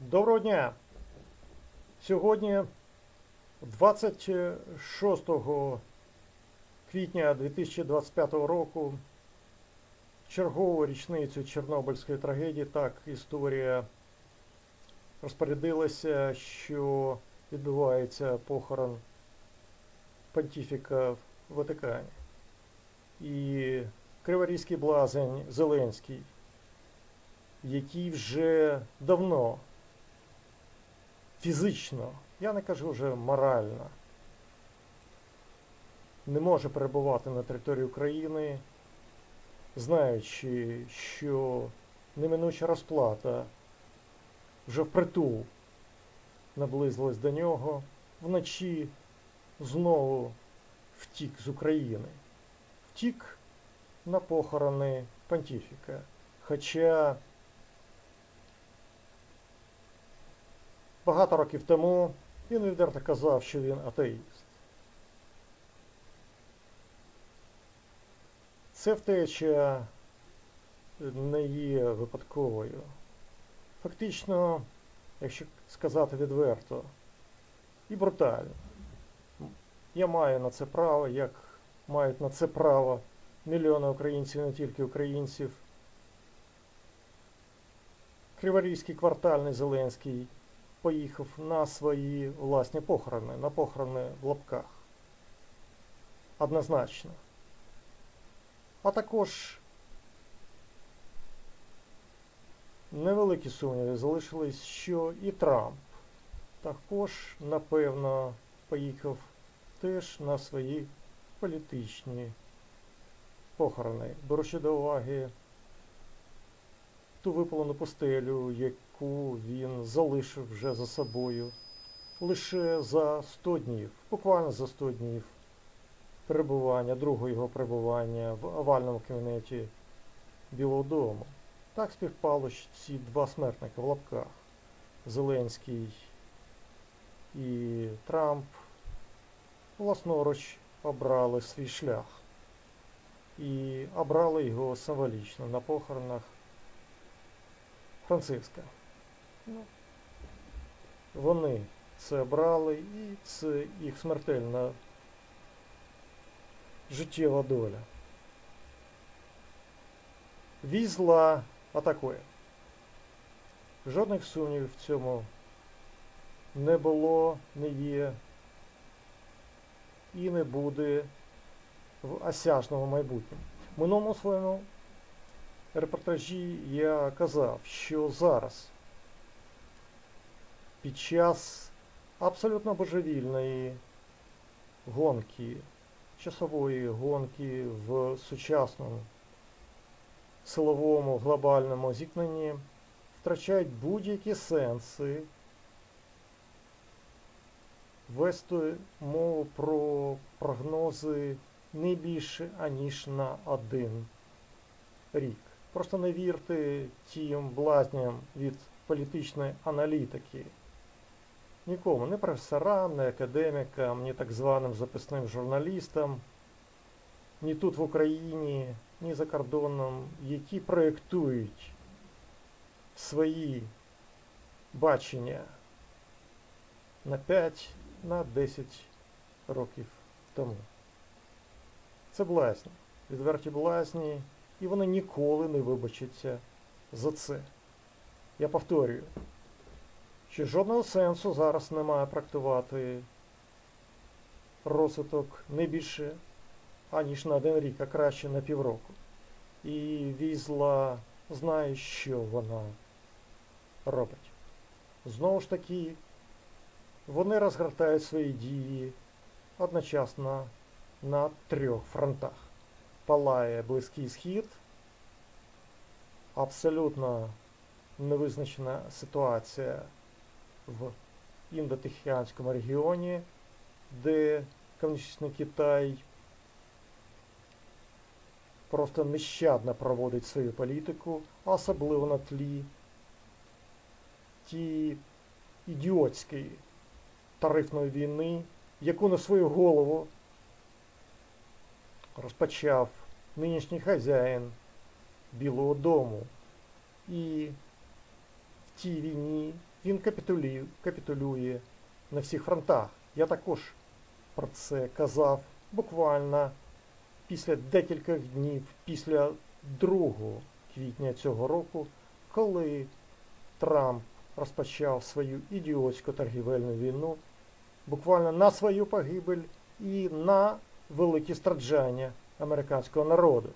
Доброго дня! Сьогодні, 26 квітня 2025 року, чергову річницю Чорнобильської трагедії, так історія розпорядилася, що відбувається похорон понтифіка в Ватикані. І криворізький блазень Зеленський, який вже давно фізично, я не кажу вже морально, не може перебувати на території України, знаючи, що неминуча розплата вже впритул наблизилась до нього, вночі знову втік з України. Втік на похорони понтифіка. Хоча багато років тому він відверто казав, що він атеїст. Це втеча не є випадковою. Фактично, якщо сказати відверто, і брутально. Я маю на це право, як мають на це право мільйони українців, не тільки українців. Криворізький квартальний Зеленський поїхав на свої власні похорони, на похорони в лапках. Однозначно. А також невеликі сумніви залишились, що і Трамп також, напевно, поїхав теж на свої політичні похорони, беручи до уваги ту випалену пустелю, яку він залишив вже за собою лише за 100 днів, буквально за 100 днів перебування, другого його перебування в овальному кабінеті Білого Дому. Так співпало ці два смертника в лапках Зеленський і Трамп власноруч обрали свій шлях і обрали його символічно на похоронах Франциска. Ну, вони це обрали і це їх смертельна життєва доля. Візла атакує. Жодних сумнівів в цьому не було, не є і не буде в осяжному майбутньому. Минулому своєму репортажі я казав, що зараз під час абсолютно божевільної гонки, часової гонки в сучасному силовому глобальному зіткненні втрачають будь-які сенси вести мову про прогнози не більше, аніж на один рік. Просто не вірте тим блазням від політичної аналітики. Нікому, не професорам, не академікам, ні так званим записним журналістам, ні тут в Україні, ні за кордоном, які проєктують свої бачення на 5, на 10 років тому. Це блазні, відверті блазні, і вони ніколи не вибачаться за це. Я повторюю, що жодного сенсу зараз немає практикувати розвиток не більше, аніж на один рік, а краще на півроку. І візла знає, що вона робить. Знову ж таки, вони розгортають свої дії одночасно на трьох фронтах. Палає Близький Схід, абсолютно невизначена ситуація в індотихіанському регіоні, де комуністичний Китай просто нещадно проводить свою політику, особливо на тлі ті ідіотської тарифної війни, яку на свою голову розпочав нинішній хазяїн Білого Дому. І в тій війні він капітулює, капітулює на всіх фронтах. Я також про це казав буквально після декількох днів після 2 квітня цього року, коли Трамп розпочав свою ідіотську торгівельну війну буквально на свою погибель і на великі страждання американського народу.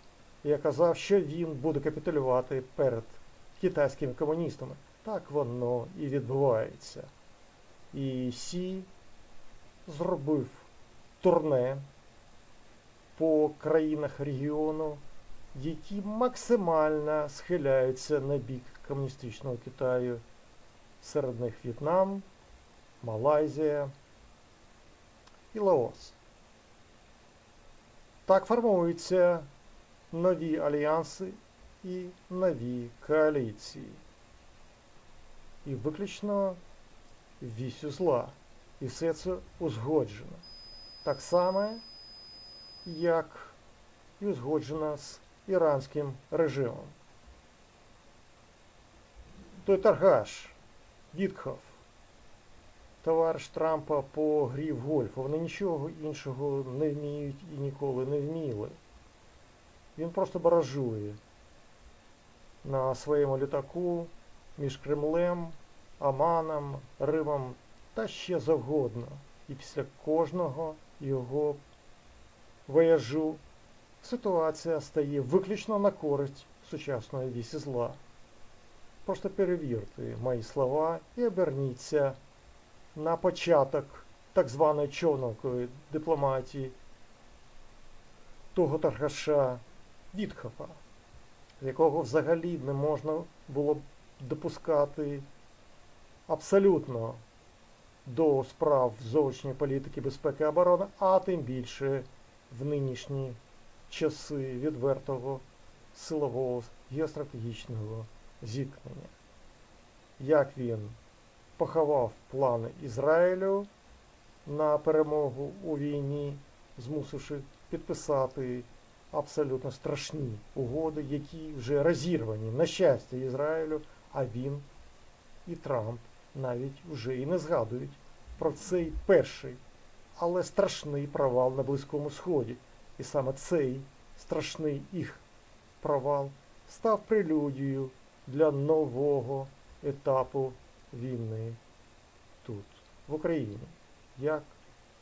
Я казав, що він буде капітулювати перед китайськими комуністами. Так воно і відбувається. І Сі зробив турне по країнах регіону, які максимально схиляються на бік комуністичного Китаю. Серед них В'єтнам, Малайзія і Лаос. Так формуються нові альянси і нові коаліції. І виключно вісю зла. І все це узгоджено. Так само, як і узгоджено з іранським режимом. Той торгаш Вітхов, товариш Трампа по грі в гольф, вони нічого іншого не вміють і ніколи не вміли. Він просто баражує на своєму літаку між Кремлем, Аманом, Римом та ще завгодно. І після кожного його вояжу ситуація стає виключно на користь сучасної вісі зла. Просто перевірте мої слова і оберніться на початок так званої човнової дипломатії того торгаша Вітхофа, якого взагалі не можна було допускати абсолютно до справ зовнішньої політики безпеки і оборони, а тим більше в нинішні часи відвертого силового геостратегічного зіткнення. Як він поховав плани Ізраїлю на перемогу у війні, змусивши підписати абсолютно страшні угоди, які вже розірвані на щастя Ізраїлю, а він і Трамп навіть вже і не згадують про цей перший, але страшний провал на Близькому Сході. І саме цей страшний їх провал став прелюдією для нового етапу війни тут, в Україні. Як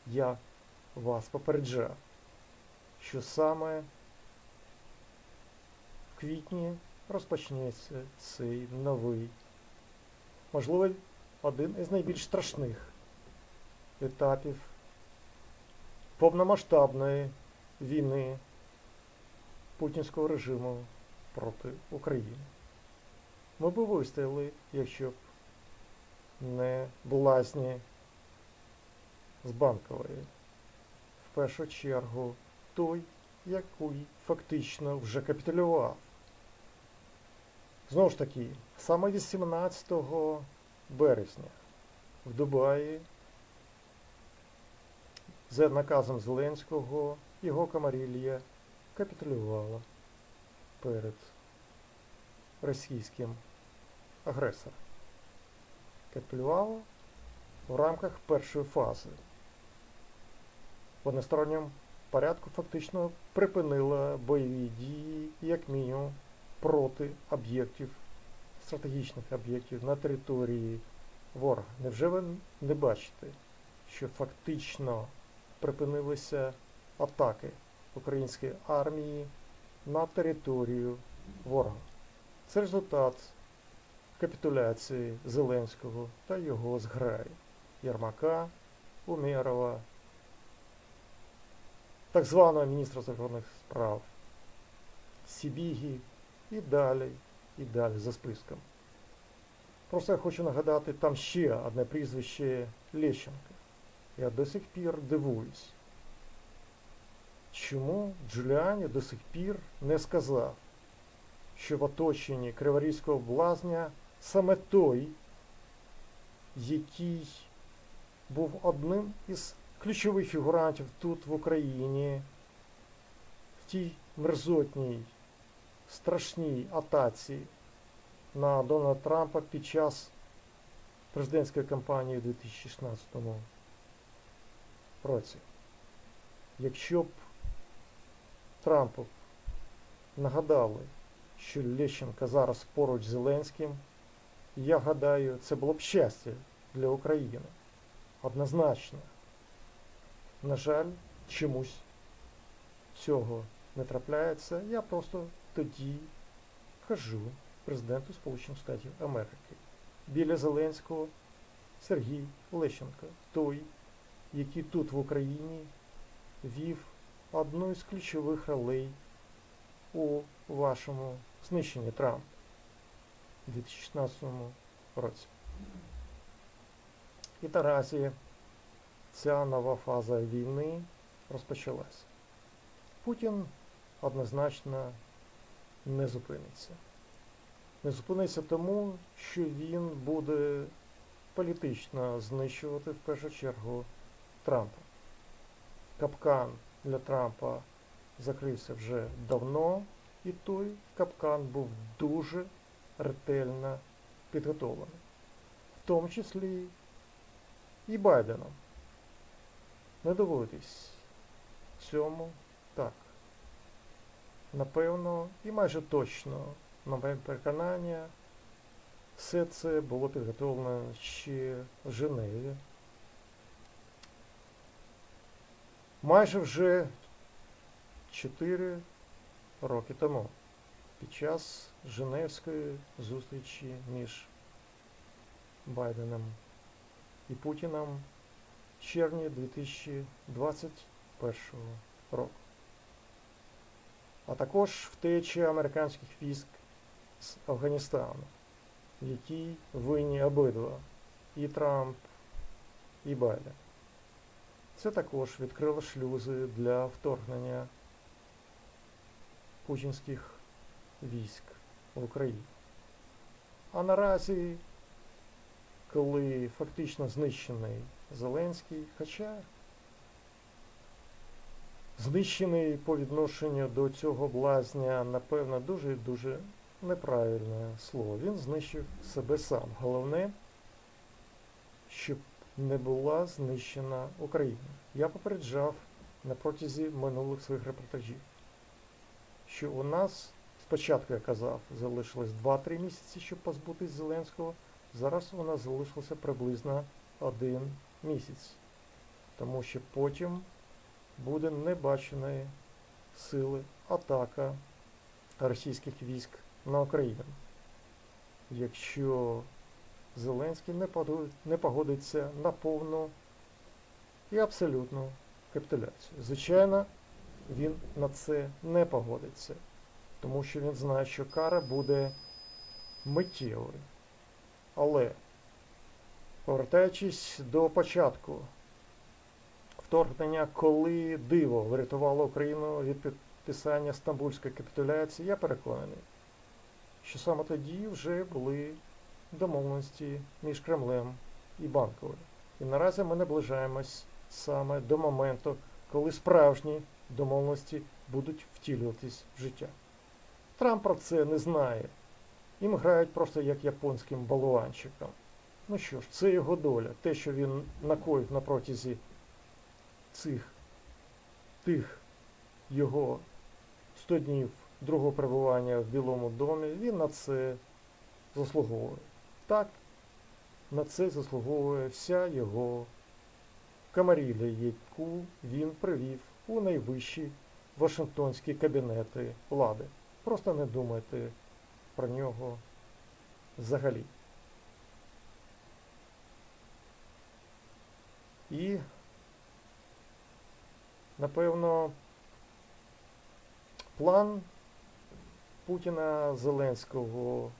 я вас попереджав, що саме в квітні розпочнеться цей новий, можливо, один із найбільш страшних етапів повномасштабної війни путінського режиму проти України. Ми б вистояли, якщо б не блазні з банкової. В першу чергу той, який фактично вже капітулював. Знову ж таки, саме 18 березня в Дубаї за наказом Зеленського його камарілія капітулювала перед російським агресором. Капітулювала в рамках першої фази. В односторонньому порядку фактично припинила бойові дії, як мінімум, проти об'єктів, стратегічних об'єктів на території ворога. Невже ви не бачите, що фактично припинилися атаки української армії на територію ворога? Це результат капітуляції Зеленського та його зграї Єрмака, Умєрова, так званого міністра закордонних справ Сібігі і далі, і далі за списком. Просто я хочу нагадати, там ще одне прізвище Лещенка. Я до сих пір дивуюсь, чому Джуліані до сих пір не сказав, що в оточенні Криворізького блазня саме той, який був одним із ключових фігурантів тут в Україні, в тій мерзотній, страшній атаці на Дональда Трампа під час президентської кампанії у 2016 році. Якщо б Трампу нагадали, що Лещенка зараз поруч з Зеленським, я гадаю, це було б щастя для України. Однозначно. На жаль, чомусь цього не трапляється. Я просто тоді кажу президенту Сполучених Штатів Америки. Біля Зеленського Сергій Лещенко, той, який тут в Україні вів одну із ключових ролей у вашому знищенні Трампа у 2016 році. І наразі ця нова фаза війни розпочалася. Путін однозначно не зупиниться. Не зупиниться тому, що він буде політично знищувати в першу чергу Трампа. Капкан для Трампа закрився вже давно, і той капкан був дуже ретельно підготовлений, в тому числі і Байденом. Не доводитись цьому так. Напевно, і майже точно, на моє переконання, все це було підготовлено ще в Женеві. Майже вже 4 роки тому, під час Женевської зустрічі між Байденом і Путіном в червні 2021 року. А також втечі американських військ з Афганістану, в якій винні обидва і Трамп, і Байден. Це також відкрило шлюзи для вторгнення путінських військ в Україну. А наразі, коли фактично знищений Зеленський, хоча знищений по відношенню до цього блазня, напевно, дуже дуже неправильне слово. Він знищив себе сам. Головне, щоб не була знищена Україна. Я попереджав на протязі минулих своїх репортажів, що у нас спочатку я казав, залишилось 2-3 місяці, щоб позбутись Зеленського. Зараз у нас залишилося приблизно один місяць, тому що потім буде небаченої сили атака російських військ на Україну. Якщо Зеленський не погодиться на повну і абсолютну капітуляцію. Звичайно, він на це не погодиться, тому що він знає, що кара буде миттєвою. Але, повертаючись до початку вторгнення, коли диво врятувало Україну від підписання Стамбульської капітуляції, я переконаний, що саме тоді вже були домовленості між Кремлем і Банковою. І наразі ми наближаємось саме до моменту, коли справжні домовленості будуть втілюватись в життя. Трамп про це не знає. Їм грають просто як японським балуанчиком. Ну що ж, це його доля. Те, що він накоїв на протязі цих тих його 100 днів другого перебування в Білому домі, він на це заслуговує. Так, на це заслуговує вся його камаріля, яку він привів у найвищі Вашингтонські кабінети влади. Просто не думайте про нього взагалі. І, напевно, план Путіна Зеленського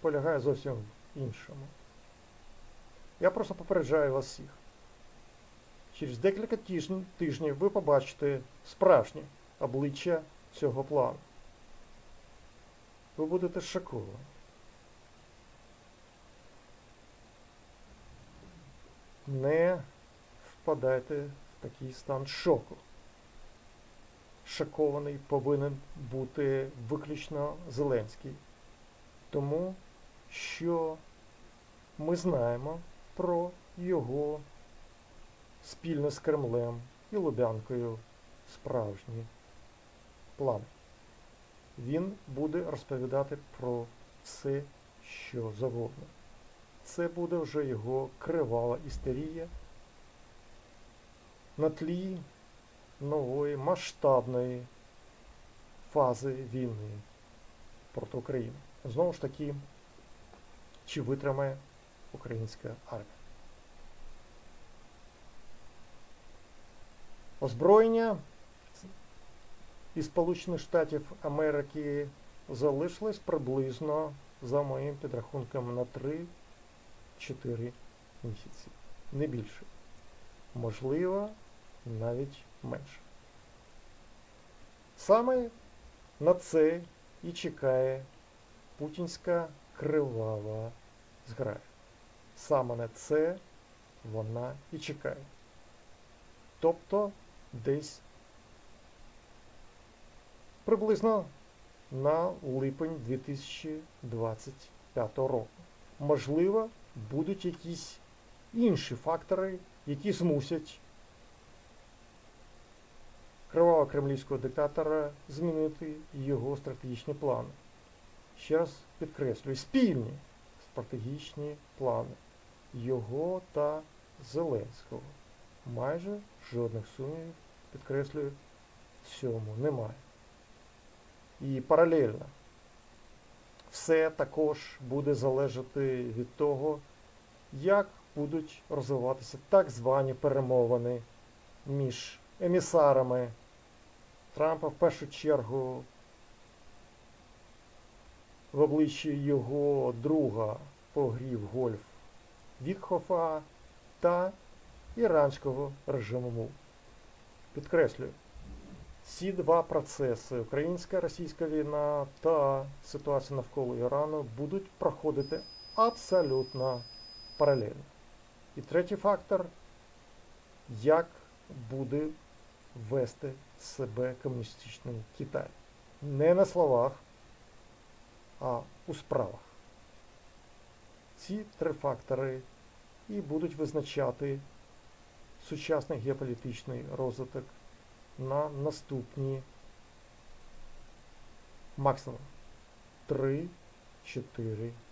полягає зовсім в іншому. Я просто попереджаю вас всіх. Через декілька тижнів, ви побачите справжнє обличчя цього плану. Ви будете шоковані. Не впадайте в такий стан шоку. Шокований повинен бути виключно Зеленський. Тому що ми знаємо про його спільно з Кремлем і Лубянкою справжні плани. Він буде розповідати про все, що завгодно. Це буде вже його кривава істерія на тлі нової масштабної фази війни проти України. Знову ж таки, чи витримає українська армія. Озброєння із Сполучених Штатів Америки залишилось приблизно, за моїм підрахунком, на 3-4 місяці. Не більше. Можливо, навіть менше. Саме на це і чекає путінська кривава зграя. Саме на це вона і чекає. Тобто десь приблизно на липень 2025 року. Можливо, будуть якісь інші фактори, які змусять кривавого кремлівського диктатора змінити його стратегічні плани. Ще раз підкреслюю, спільні стратегічні плани його та Зеленського. Майже жодних сумнівів, підкреслюю, в цьому немає. І паралельно все також буде залежати від того, як будуть розвиватися так звані перемовини між емісарами Трампа в першу чергу в обличчі його друга по грі в гольф Вікхофа та іранського режиму МУ. Підкреслюю, ці два процеси, українська російська війна та ситуація навколо Ірану, будуть проходити абсолютно паралельно. І третій фактор, як буде вести себе комуністичний Китай. Не на словах, а у справах. Ці три фактори і будуть визначати сучасний геополітичний розвиток на наступні максимум 3-4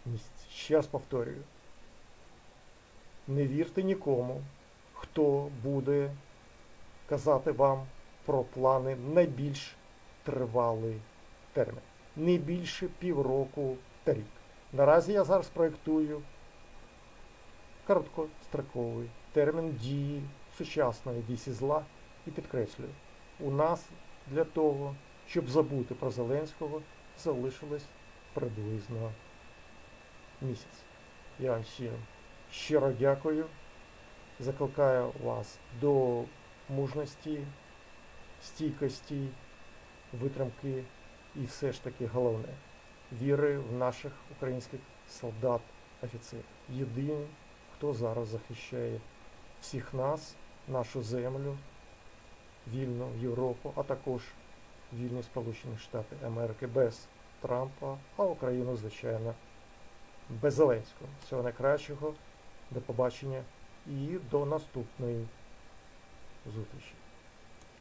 місяці. Ще раз повторюю. Не вірте нікому, хто буде казати вам про плани найбільш тривалий термін. Не більше півроку та рік. Наразі я зараз проєктую короткостроковий термін дії сучасної вісі зла і підкреслюю, у нас для того, щоб забути про Зеленського, залишилось приблизно місяць. Я вам всім щиро дякую. Закликаю вас до мужності, стійкості, витримки і все ж таки головне віри в наших українських солдат, офіцерів. Єдині, хто зараз захищає всіх нас, нашу землю, вільну Європу, а також вільні Сполучені Штати Америки без Трампа, а Україну, звичайно, без Зеленського. Всього найкращого, до побачення і до наступної зустрічі.